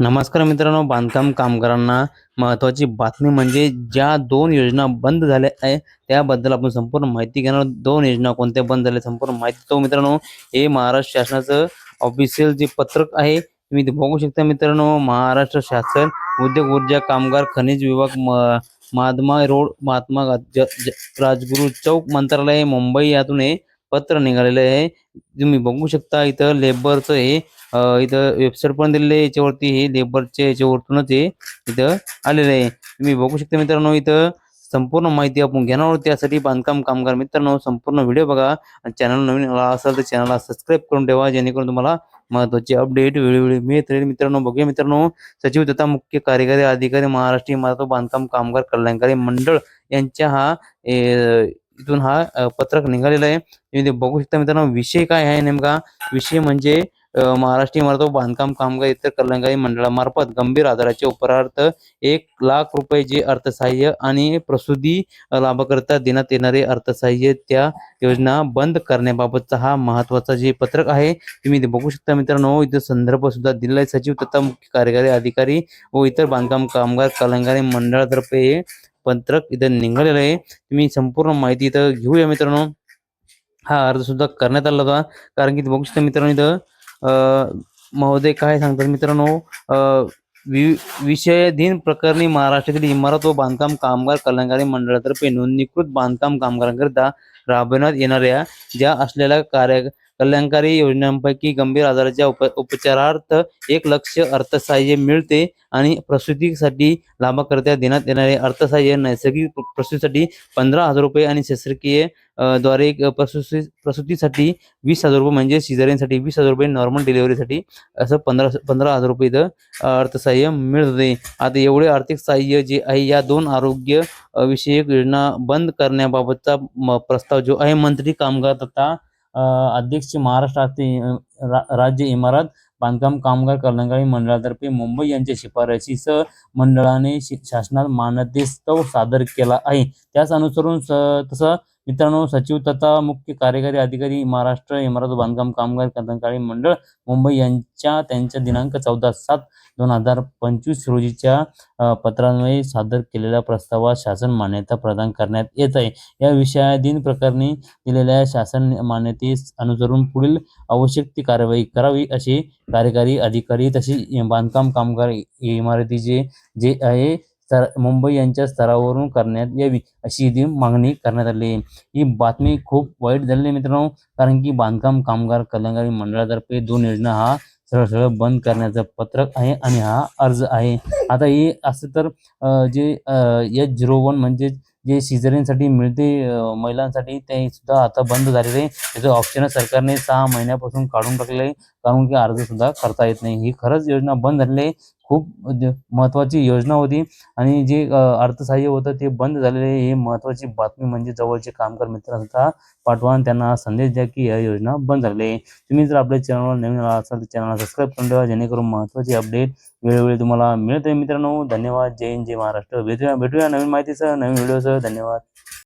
नमस्कार मित्रांनो बांधकाम कामगारांना महत्त्वाची बातमी म्हणजे ज्या दोन योजना बंद झाल्या आहे त्याबद्दल आपण संपूर्ण माहिती घेणार दोन योजना कोणत्या बंद झाल्या संपूर्ण माहिती तो मित्रांनो. हे महाराष्ट्र शासनाचं ऑफिशियल जे पत्रक आहे तुम्ही ते बघू शकता मित्रांनो. महाराष्ट्र शासन उद्योग ऊर्जा कामगार खनिज विभाग म- महात्मा रोड महात्मा गा- राजगुरू चौक मंत्रालय मुंबई यातून हे पत्र निघालेलं आहे. तुम्ही बघू शकता इथं लेबरचं हे इथं वेबसाईट पण दिलेलं आहे. याच्यावरती हे लेबरच्या याच्यावरतूनच हे इथं आलेलं आहे. तुम्ही बघू शकता मित्रांनो इथं संपूर्ण माहिती आपण घेणार आहोत. त्यासाठी बांधकाम कामगार मित्रांनो संपूर्ण व्हिडिओ बघा. आणि चॅनल नवीन आला असेल तर चॅनलला सबस्क्राईब करून ठेवा. जेणेकरून तुम्हाला महत्वाची अपडेट वेळोवेळी मिळत राहील. मित्रांनो बघूया मित्रांनो. सचिव तथा मुख्य कार्यकारी अधिकारी महाराष्ट्र इमारत बांधकाम कामगार कल्याणकारी मंडळ यांच्या हा ए, इथून हा पत्रक निघालेला आहे. तुम्ही बघू शकता मित्रांनो विषय काय आहे नेमका? विषय म्हणजे महाराष्ट्रीय महाराष्ट्र इमारत बांधकाम कामगार इतर कल्याणकारी मंडळामार्फत गंभीर आजाराचे उपरार्थ एक लाख रुपये जे अर्थसहाय्य आणि प्रसूती लाभाकरिता देण्यात येणारे अर्थसहाय्य त्या योजना बंद करण्याबाबतचा हा महत्त्वाचा जे पत्रक आहे तुम्ही ते बघू शकता मित्रांनो. इथं संदर्भ सुद्धा दिलेला आहे. सचिव तथा मुख्य कार्यकारी अधिकारी व इतर बांधकाम कामगार कल्याणकारी मंडळातर्फे पत्रक इथं निघालेलं आहे. तुम्ही संपूर्ण माहिती इथं घेऊया मित्रांनो. हा अर्ज सुद्धा करण्यात आला होता. कारण की बघू शकता मित्रांनो इथं महोदय काय सांगतात मित्रांनो अं, विषयाधीन प्रकरणी महाराष्ट्रातील इमारत व बांधकाम कामगार कल्याणकारी मंडळातर्फे नोंदणीकृत बांधकाम कामगारांकरिता राबविण्यात येणाऱ्या ज्या असलेल्या कार्य कल्याणकारी योजनांपैकी गंभीर आजाराच्या उप उपचारार्थ एक लक्ष अर्थसहाय्य मिळते आणि प्रसूतीसाठी लाभाकर्त्या देण्यात येणारे अर्थसहाय्य नैसर्गिक प्रसूतीसाठी पंधरा हजार रुपये आणि शस्त्रक्रिये द्वारे प्रसूती प्रसूतीसाठी वीस हजार रुपये म्हणजे सिझरियनसाठी वीस हजार रुपये नॉर्मल डिलिव्हरीसाठी असं पंधरा पंधरा हजार रुपये इथं अर्थसहाय्य मिळत. होते आता एवढे आर्थिक सहाय्य जे आहे या दोन आरोग्य विषयक योजना बंद करण्याबाबतचा म- प्रस्ताव जो आहे मंत्री कामगार तथा अध्यक्ष महाराष्ट्र राज्य इमारत बांधकाम कामगार कल्याणकारी मंडळातर्फे मुंबई यांच्या शिफारशीसह मंडळाने शासनात मान्यतेस्तव सादर केला आहे. त्याच अनुसरून स- तसं मित्रांनो सचिव तथा मुख्य कार्यकारी अधिकारी महाराष्ट्र इमारत बांधकाम कामगार कल्याणकारी मंडळ मुंबई यांच्या त्यांच्या दिनांक चौदा सात दोन हजार पंचवीस रोजीच्या पत्रान्वये सादर केलेल्या प्रस्तावास शासन मान्यता प्रदान करण्यात येत आहे. या विषयाधीन प्रकरणी दिलेल्या शासन मान्यतेस अनुसरून पुढील आवश्यक ती कारवाई करावी असे कार्यकारी अधिकारी तसेच बांधकाम कामगार इमारतीचे जे आहे स्तर मुंबई यांच्या स्तरावरून करण्यात यावी अशी इथे मागणी करण्यात आली आहे. ही बातमी खूप वाईट झालेली आहे मित्रांनो कारण की बांधकाम कामगार कल्याणकारी मंडळातर्फे दोन योजना हा सरळ सरळ बंद करण्याचं पत्रक आहे आणि हा अर्ज आहे. आता हे असं तर जे एच झिरो वन म्हणजे जे सिझरिनसाठी मिळते महिलांसाठी ते सुद्धा आता बंद झालेले आहे. त्याचं ऑप्शन सरकारने सहा महिन्यापासून काढून टाकले कारण की अर्ज सुद्धा करता येत नाही. ही खरंच योजना बंद झालेली आहे. खूप म्हणजे महत्त्वाची योजना होती. आणि जे अर्थसहाय्य होतं ते बंद झालेले हे महत्त्वाची बातमी म्हणजे जवळचे कामगार मित्र सुद्धा पाठवा आणि त्यांना संदेश द्या की या योजना बंद झालेली आहे. तुम्ही जर आपल्या चॅनलवर नवीन आला असाल तर चॅनलला सबस्क्राईब करून ठेवा. जेणेकरून महत्त्वाची अपडेट वेळोवेळी तुम्हाला मिळते मित्रांनो. धन्यवाद. जय हिंद जय महाराष्ट्र. भेटूया भेटूया नवीन माहितीसह नवीन व्हिडिओसह धन्यवाद.